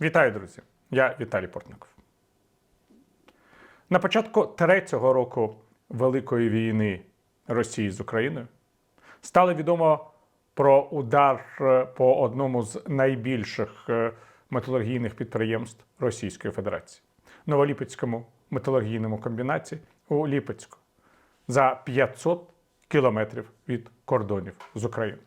Вітаю, друзі! Я Віталій Портников. На початку третього року Великої війни Росії з Україною стало відомо про удар е, по одному з найбільших е, металургійних підприємств Російської Федерації Новоліпецькому металургійному комбінаті у Ліпецьку за 500 кілометрів від кордонів з Україною.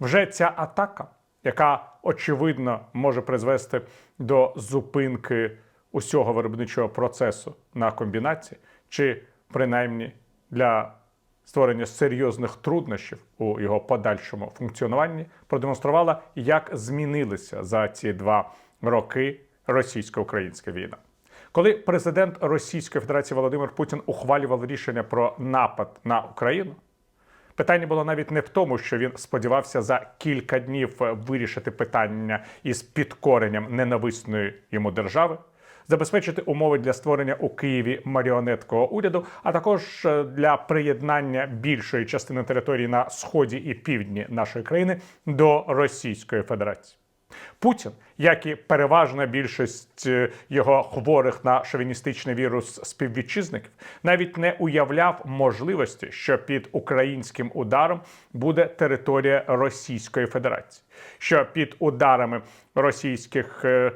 Вже ця атака, яка очевидно може призвести до зупинки усього виробничого процесу на комбінаті, чи принаймні для створення серйозних труднощів у його подальшому функціонуванні, продемонструвала, як змінилися за ці два роки російсько-українська війна. Коли президент Російської Федерації Володимир Путін ухвалював рішення про напад на Україну, Питання було навіть не в тому, що він сподівався за кілька днів вирішити питання із підкоренням ненависної йому держави, забезпечити умови для створення у Києві маріонеткового уряду, а також е, для приєднання більшої частини території на сході і півдні нашої країни до Російської Федерації. Путін, як і переважна більшість е, його хворих на шовіністичний вірус співвітчизників, навіть не уявляв можливості, що під українським ударом буде територія Російської Федерації, що під ударами російських е,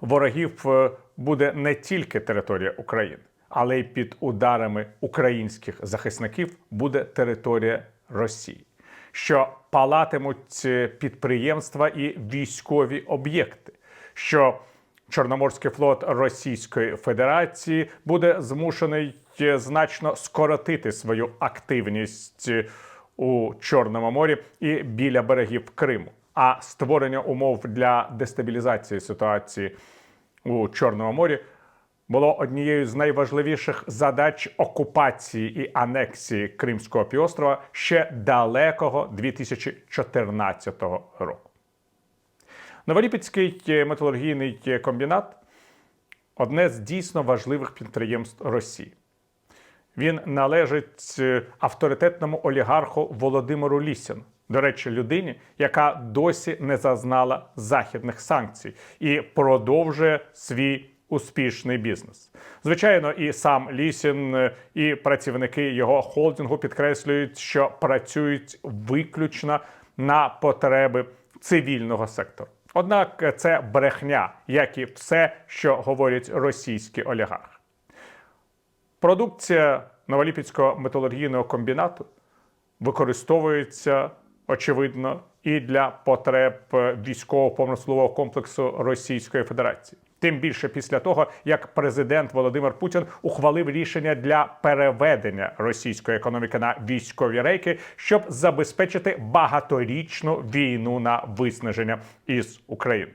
ворогів е, буде не тільки територія України, але й під ударами українських захисників буде територія Росії що палатимуть е, підприємства і військові об'єкти, що Чорноморський флот Російської Федерації буде змушений е, значно скоротити свою активність е, у Чорному морі і біля берегів Криму. А створення умов для дестабілізації ситуації у Чорному морі було однією з найважливіших задач окупації і анексії Кримського півострова ще далекого 2014 року. Новоліпецький металургійний комбінат одне з дійсно важливих підприємств Росії. Він належить авторитетному олігарху Володимиру Лісіну. До речі, людині, яка досі не зазнала західних санкцій і продовжує свій успішний бізнес. Звичайно, і сам Лісін, е, і працівники його холдингу підкреслюють, що працюють виключно на потреби цивільного сектору. Однак це брехня, як і все, що говорять російські олігархи. Продукція Новоліпецького металургійного комбінату використовується очевидно і для потреб військово-промислового комплексу Російської Федерації. Тим більше після того, як президент Володимир Путін ухвалив рішення для переведення російської економіки на військові рейки, щоб забезпечити багаторічну війну на виснаження із України.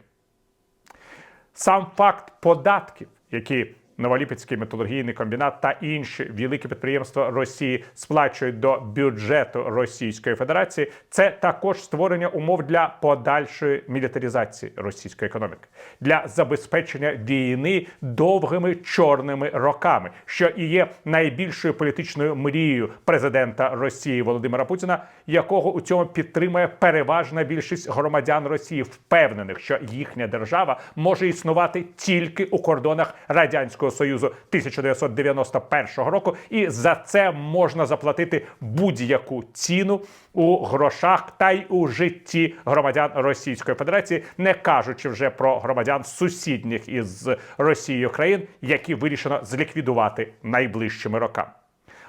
Сам факт податків, які Новоліпецький металургійний комбінат та інші великі підприємства Росії сплачують до бюджету Російської Федерації. Це також створення умов для подальшої мілітаризації російської економіки, для забезпечення війни довгими чорними роками, що і є найбільшою політичною мрією президента Росії Володимира Путіна, якого у цьому підтримує переважна більшість громадян Росії, впевнених, що їхня держава може існувати тільки у кордонах радянського. Союзу 1991 року, і за це можна заплатити будь-яку ціну у грошах та й у житті громадян Російської Федерації, не кажучи вже про громадян сусідніх із Росією країн, які вирішено зліквідувати найближчими роками.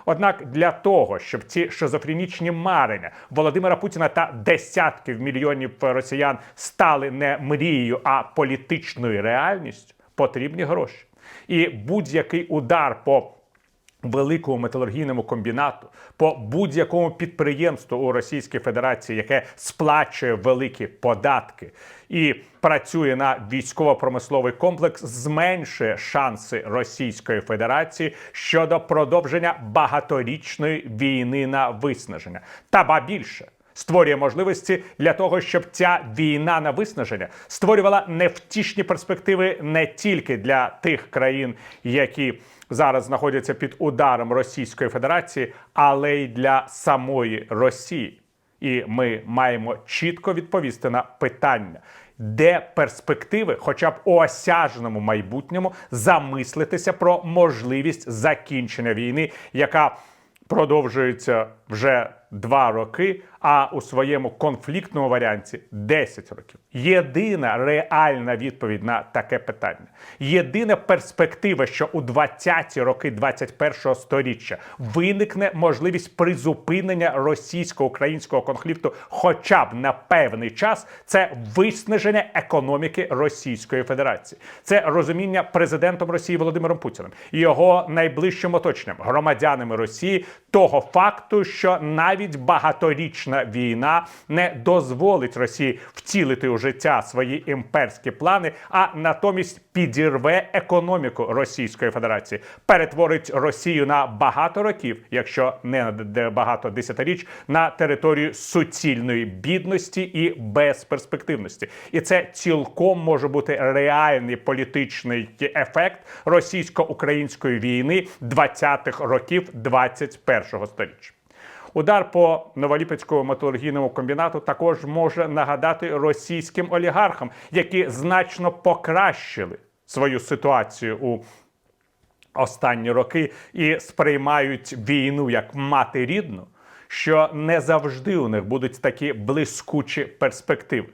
Однак для того, щоб ці шизофренічні марення Володимира Путіна та десятків мільйонів росіян стали не мрією, а політичною реальністю, потрібні гроші. І будь-який удар по великому металургійному комбінату, по будь-якому підприємству у Російській Федерації, яке сплачує великі податки і працює на військово-промисловий комплекс, зменшує шанси Російської Федерації щодо продовження багаторічної війни на виснаження, та ба більше створює можливості для того, щоб ця війна на виснаження створювала невтішні перспективи не тільки для тих країн, які зараз знаходяться під ударом Російської Федерації, але й для самої Росії. І ми маємо чітко відповісти на питання, де перспективи, хоча б у осяжному майбутньому, замислитися про можливість закінчення війни, яка продовжується вже два роки, а у своєму конфліктному варіанті 10 років. Єдина реальна відповідь на таке питання, єдина перспектива, що у 20-ті роки 21-го сторіччя виникне можливість призупинення російсько-українського конфлікту, хоча б на певний час, це виснаження економіки Російської Федерації. Це розуміння президентом Росії Володимиром Путіним і його найближчим оточенням, громадянами Росії, того факту, що навіть багаторічна війна не дозволить Росії втілити у життя свої імперські плани, а натомість підірве економіку Російської Федерації, перетворить Росію на багато років, якщо не на багато десятиріч, на територію суцільної бідності і безперспективності. І це цілком може бути реальний політичний ефект російсько-української війни 20-х років 21-го сторіччя. Удар по Новоліпецькому металургійному комбінату також може нагадати російським олігархам, які значно покращили свою ситуацію у останні роки і сприймають війну як мати рідну, що не завжди у них будуть такі блискучі перспективи.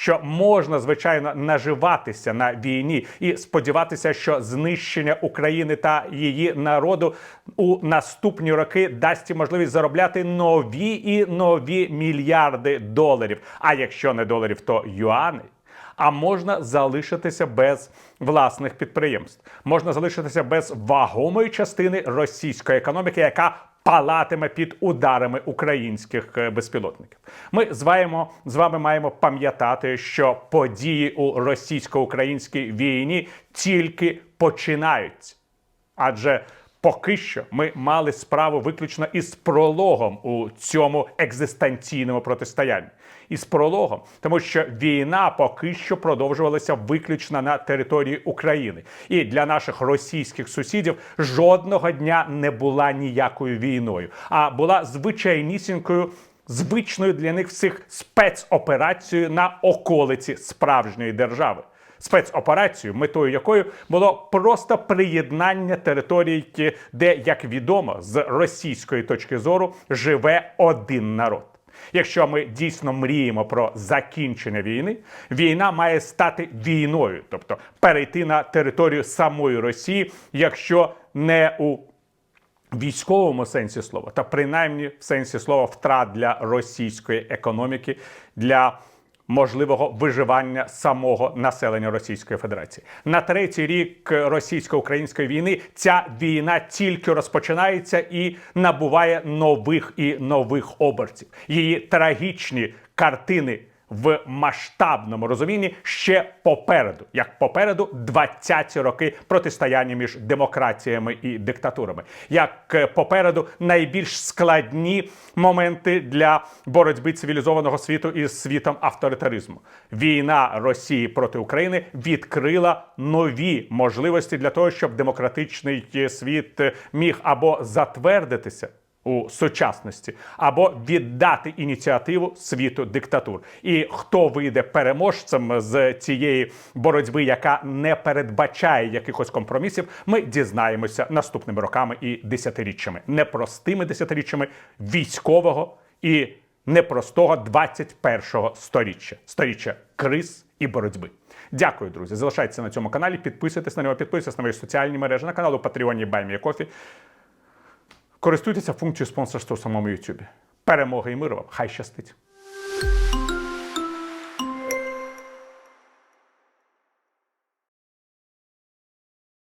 Що можна звичайно наживатися на війні і сподіватися, що знищення України та її народу у наступні роки дасть можливість заробляти нові і нові мільярди доларів. А якщо не доларів, то юани. А можна залишитися без власних підприємств, можна залишитися без вагомої частини російської економіки, яка палатиме під ударами українських е, безпілотників. Ми з вами, з вами маємо пам'ятати, що події у російсько-українській війні тільки починаються. Адже поки що ми мали справу виключно із прологом у цьому екзистенційному протистоянні. Із прологом, тому що війна поки що продовжувалася виключно на території України, і для наших російських сусідів жодного дня не була ніякою війною, а була звичайнісінькою. Звичною для них всіх спецоперацією на околиці справжньої держави спецоперацію, метою якої було просто приєднання територій, де, як відомо, з російської точки зору живе один народ. Якщо ми дійсно мріємо про закінчення війни, війна має стати війною, тобто перейти на територію самої Росії, якщо не у військовому сенсі слова, та принаймні в сенсі слова втрат для російської економіки, для можливого виживання самого населення Російської Федерації на третій рік російсько-української війни. Ця війна тільки розпочинається і набуває нових і нових обертів. Її трагічні картини в масштабному розумінні ще попереду, як попереду 20-ті роки протистояння між демократіями і диктатурами, як е, попереду найбільш складні моменти для боротьби цивілізованого світу із світом авторитаризму. Війна Росії проти України відкрила нові можливості для того, щоб демократичний е, світ е, міг або затвердитися у сучасності або віддати ініціативу світу диктатур. І хто вийде переможцем з цієї боротьби, яка не передбачає якихось компромісів, ми дізнаємося наступними роками і десятиріччями, непростими десятиріччями військового і непростого 21-го сторіччя, сторіччя криз і боротьби. Дякую, друзі. Залишайтеся на цьому каналі, підписуйтесь на нього, підписуйтесь на мої соціальні мережі, на каналу Patreon і Баймія Кофі. Користуйтеся функцією спонсорства у самому YouTube. Перемоги і миру вам! Хай щастить!